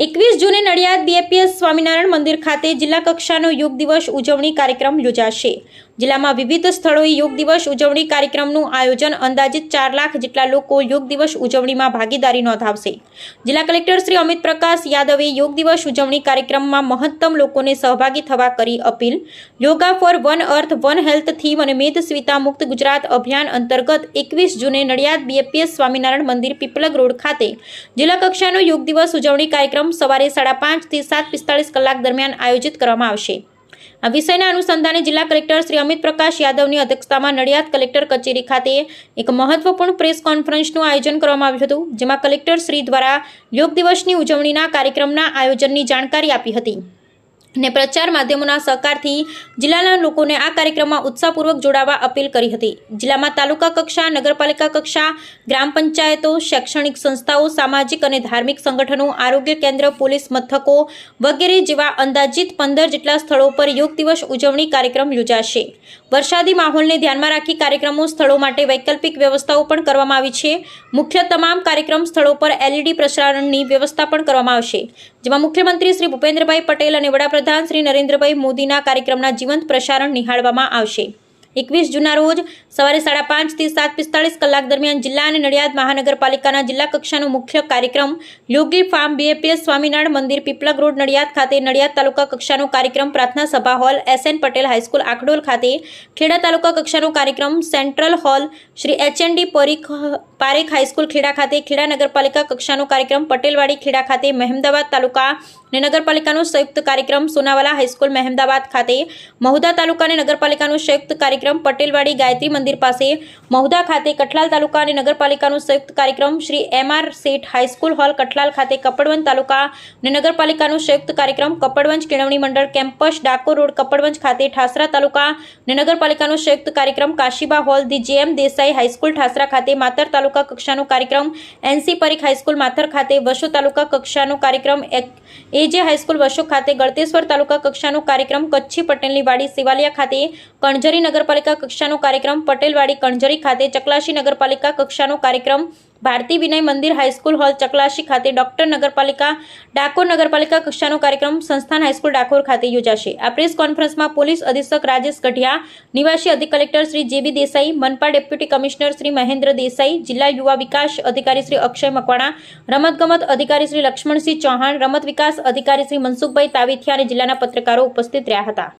Nadiad BAPS Swaminarayan મંદિર ખાતે જિલ્લા કક્ષાનો યોગ દિવસ ઉજવણી કાર્યક્રમ યોજાશે. જિલ્લામાં વિવિધ સ્થળોએ યોગ દિવસ ઉજવણી કાર્યક્રમનું આયોજન અંદાજિત ચાર લાખ જેટલા લોકો યોગ દિવસ ઉજવણીમાં ભાગીદારી નોંધાવશે. જિલ્લા કલેક્ટર શ્રી અમિત પ્રકાશ યાદવે યોગ દિવસ ઉજવણી કાર્યક્રમમાં મહત્તમ લોકોને સહભાગી થવા કરી appeal. Yoga for one earth, one health theme અને મેદસ્વિતા મુક્ત ગુજરાત અભિયાન અંતર્ગત એકવીસ જૂને નડિયાદ બીએપીએસ સ્વામિનારાયણ મંદિર પીપલગ રોડ ખાતે જિલ્લા કક્ષાનો યોગ દિવસ ઉજવણી કાર્યક્રમ સવારે સાડા પાંચથી સાત પિસ્તાળીસ કલાક દરમિયાન આયોજિત કરવામાં આવશે. આ વિષયના અનુસંધાને જિલ્લા કલેક્ટર શ્રી અમિત પ્રકાશ યાદવની અધ્યક્ષતામાં નડિયાદ કલેક્ટર કચેરી ખાતે એક મહત્વપૂર્ણ પ્રેસ કોન્ફરન્સનું આયોજન કરવામાં આવ્યું હતું, જેમાં કલેક્ટર શ્રી દ્વારા યોગ દિવસની ઉજવણીના કાર્યક્રમના આયોજનની જાણકારી આપી હતી. અને પ્રચાર માધ્યમોના સહકારથી જિલ્લાના લોકોને આ કાર્યક્રમમાં ઉત્સાહપૂર્વક જોડાવા અપીલ કરી હતી. જિલ્લામાં તાલુકા કક્ષા, નગરપાલિકા કક્ષા, ગ્રામ પંચાયતો, શૈક્ષણિક સંસ્થાઓ, સામાજિક અને ધાર્મિક સંગઠનો, આરોગ્ય કેન્દ્ર, પોલીસ મથકો વગેરે જેવા અંદાજિત પંદર જેટલા સ્થળો પર યોગ દિવસ ઉજવણી કાર્યક્રમ યોજાશે. વરસાદી માહોલને ધ્યાનમાં રાખી કાર્યક્રમો સ્થળો માટે વૈકલ્પિક વ્યવસ્થાઓ પણ કરવામાં આવી છે. મુખ્ય તમામ કાર્યક્રમ સ્થળો પર એલઈડી પ્રસારણની વ્યવસ્થા પણ કરવામાં આવશે. જેમાં મુખ્યમંત્રી શ્રી ભૂપેન્દ્રભાઈ પટેલ અને વડાપ્રધાન શ્રી નરેન્દ્રભાઈ મોદીના કાર્યક્રમના જીવંત પ્રસારણ નિહાળવામાં આવશે. એકવીસ જૂના રોજ સવારે સાડા પાંચથી સાત પિસ્તાળીસ કલાક દરમિયાન જિલ્લા અને નડિયાદ મહાનગરપાલિકાના જિલ્લા કક્ષાનો મુખ્ય કાર્યક્રમ યોગી ફાર્મ બીએપીએસ સ્વામિનારાયણ મંદિર પીપલગ રોડ નડિયાદ ખાતે નડિયાદ તાલુકા કક્ષાનો કાર્યક્રમ પ્રાર્થના સભા hall S N Patel high school Akhdol ખાતે ખેડા તાલુકા કક્ષાનો કાર્યક્રમ central hall Shri H N D Parikh Parekh high school Kheda ખાતે ખેડા નગરપાલિકા કક્ષાનો કાર્યક્રમ પટેલવાડી ખેડા ખાતે મહેમદાવાદ તાલુકા અને નગરપાલિકાનો સંયુક્ત કાર્યક્રમ સોનાવાલા હાઈસ્કૂલ મહેમદાવાદ ખાતે મહુધા તાલુકા અને નગરપાલિકાનો સંયુક્ત કાર્યક્રમ પટેલવાડી ગાયત્રી મંદિર પાસે, મહુધા ખાતે કઠલાલ તાલુકા અને નગરપાલિકાનો સંયુક્ત કાર્યક્રમ Shri M R high school hall, Kathlal ખાતે કપડવંજ તાલુકા અને નગરપાલિકાનો સંયુક્ત કાર્યક્રમ કપડવંજ કેળવણી મંડળ કેમ્પસ, ડાકોર રોડ, કપડવંજ ખાતે ઠાસરા તાલુકા અને નગરપાલિકાનો સંયુક્ત કાર્યક્રમ Kashiba hall the J M Desai high school Thasra ખાતે, માતર તાલુકા કક્ષાનો કાર્યક્રમ એનસી પરીખ હાઈસ્કૂલ માથર ખાતે વશો તાલુકા કક્ષાનો કાર્યક્રમ એજે હાઈસ્કૂલ વશો ખાતે, ગળતેશ્વર તાલુકા કક્ષાનો કાર્યક્રમ, કચ્છી પટેલની વાડી સેવાલિયા ખાતે કણઝરી નગરપાલિકા કક્ષાનો કાર્યક્રમ પટેલવાડી કણઝરી ખાતે ચકલાશી નગરપાલિકા કક્ષાનો કાર્યક્રમ ભારતી વિનય મંદિર હાઈસ્કૂલ હોલ ચકલાશી ખાતે ડોક્ટર નગરપાલિકા ડાકોર નગરપાલિકા કક્ષાનો કાર્યક્રમ સંસ્થાન હાઈસ્કૂલ ડાકોર ખાતે યોજાશે. આ પ્રેસ કોન્ફરન્સમાં પોલીસ અધિક્ષક રાજેશ ગઢિયા, નિવાસી અધિક collector Shri J B Desai, મનપા deputy commissioner Shri Mahendra Desai, જિલ્લા યુવા વિકાસ અધિકારી શ્રી અક્ષય મકવાણા, રમતગમત અધિકારી શ્રી લક્ષ્મણસિંહ ચૌહાણ, રમત વિકાસ અધિકારી શ્રી મનસુખભાઈ તાવીથિયા અને જિલ્લાના પત્રકારો ઉપસ્થિત રહ્યા હતા.